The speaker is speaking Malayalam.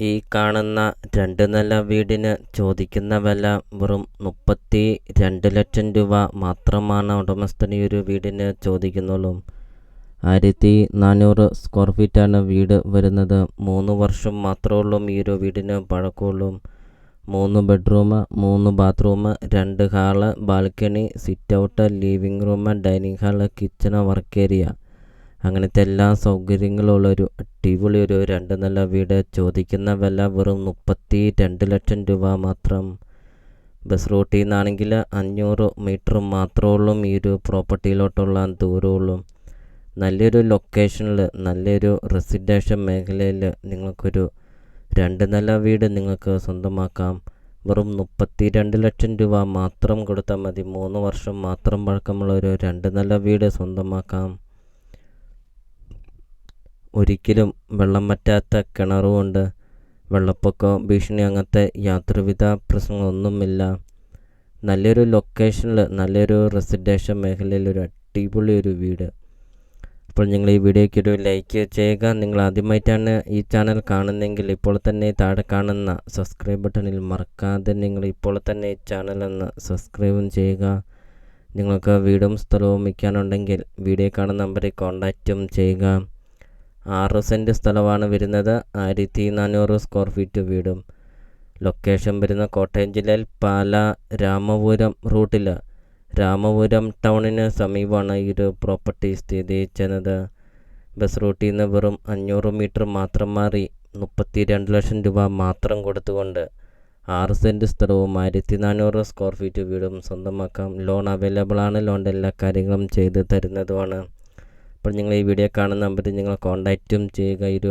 ഈ കാണുന്ന രണ്ട് നില വീടിന് ചോദിക്കുന്ന വില വെറും മുപ്പത്തി രണ്ട് ലക്ഷം രൂപ മാത്രമാണ് ഉടമസ്ഥൻ ഈ ഒരു വീടിന് ചോദിക്കുന്നുള്ളൂ. ആയിരത്തി നാനൂറ് സ്ക്വയർ ഫീറ്റാണ് വീട് വരുന്നത്. മൂന്ന് വർഷം മാത്രമേ ഉള്ളൂ ഈ ഒരു വീടിന് പഴക്കമുള്ളൂ. മൂന്ന് ബെഡ്റൂം മൂന്ന് ബാത്റൂം രണ്ട് hall balcony sit out living room dining hall kitchen work area. അങ്ങനത്തെ എല്ലാ സൗകര്യങ്ങളുള്ളൊരു അടിപൊളി ഒരു രണ്ട് നില വീട് ചോദിക്കുന്ന വില വെറും മുപ്പത്തി രണ്ട് ലക്ഷം രൂപ മാത്രം. ബസ് റൂട്ടിൽ നിന്നാണെങ്കിൽ അഞ്ഞൂറ് മീറ്റർ മാത്രമേ ഉള്ളൂ ഈ ഒരു പ്രോപ്പർട്ടിയിലോട്ടുള്ള ദൂരമുള്ളൂ നല്ലൊരു ലൊക്കേഷനിൽ നല്ലൊരു റെസിഡൻഷ്യൽ മേഖലയിൽ നിങ്ങൾക്കൊരു രണ്ട് നില വീട് നിങ്ങൾക്ക് സ്വന്തമാക്കാം. വെറും മുപ്പത്തി രണ്ട് ലക്ഷം രൂപ മാത്രം കൊടുത്താൽ മതി. മൂന്ന് വർഷം മാത്രം പഴക്കമുള്ള ഒരു രണ്ട് നില വീട് സ്വന്തമാക്കാം. ഒരിക്കലും വെള്ളം വറ്റാത്ത കിണറുമുണ്ട് വെള്ളപ്പൊക്കം ഭീഷണി അങ്ങനത്തെ യാതൊരുവിധ പ്രശ്നങ്ങളൊന്നുമില്ല. നല്ലൊരു ലൊക്കേഷനിൽ നല്ലൊരു റെസിഡൻഷ്യൽ മേഖലയിൽ ഒരു അടിപൊളി ഒരു വീട്. അപ്പോൾ നിങ്ങൾ ഈ വീഡിയോയ്ക്ക് ഒരു ലൈക്ക് ചെയ്യുക. നിങ്ങൾ ആദ്യമായിട്ടാണ് ഈ ചാനൽ കാണുന്നതെങ്കിൽ ഇപ്പോൾ തന്നെ താഴെ കാണുന്ന സബ്സ്ക്രൈബ് ബട്ടണിൽ മറക്കാതെ നിങ്ങൾ ഇപ്പോൾ തന്നെ ഈ ചാനൽ ഒന്ന് സബ്സ്ക്രൈബും ചെയ്യുക. നിങ്ങൾക്ക് വീടും സ്ഥലവും വയ്ക്കാനുണ്ടെങ്കിൽ വീഡിയോ കാണുന്ന നമ്പറിൽ കോൺടാക്റ്റും ചെയ്യുക. ആറ് സെന്റ് സ്ഥലമാണ് വരുന്നത്. ആയിരത്തി നാനൂറ് സ്ക്വയർ ഫീറ്റ് വീടും. ലൊക്കേഷൻ വരുന്ന കോട്ടയം ജില്ലയിൽ പാല രാമപുരം റൂട്ടിൽ രാമപുരം ടൗണിന് സമീപമാണ് ഈ ഒരു പ്രോപ്പർട്ടി സ്ഥിതി ചെയ്യുന്നത്. ബസ് റൂട്ടിൽ നിന്ന് വെറും അഞ്ഞൂറ് മീറ്റർ മാത്രം മാറി മുപ്പത്തി രണ്ട് ലക്ഷം രൂപ മാത്രം കൊടുത്തുകൊണ്ട് ആറ് സെന്റ് സ്ഥലവും ആയിരത്തി നാനൂറ് സ്ക്വയർ ഫീറ്റ് വീടും സ്വന്തമാക്കാം. ലോൺ അവൈലബിൾ ആണ്. ലോണിന്റെ എല്ലാ കാര്യങ്ങളും ചെയ്ത് തരുന്നതുമാണ്. അപ്പോൾ നിങ്ങൾ ഈ വീഡിയോ കാണുന്ന നമ്പറിൽ നിങ്ങൾ കോൺടാക്റ്റും ചെയ്യുക. ഈ ഒരു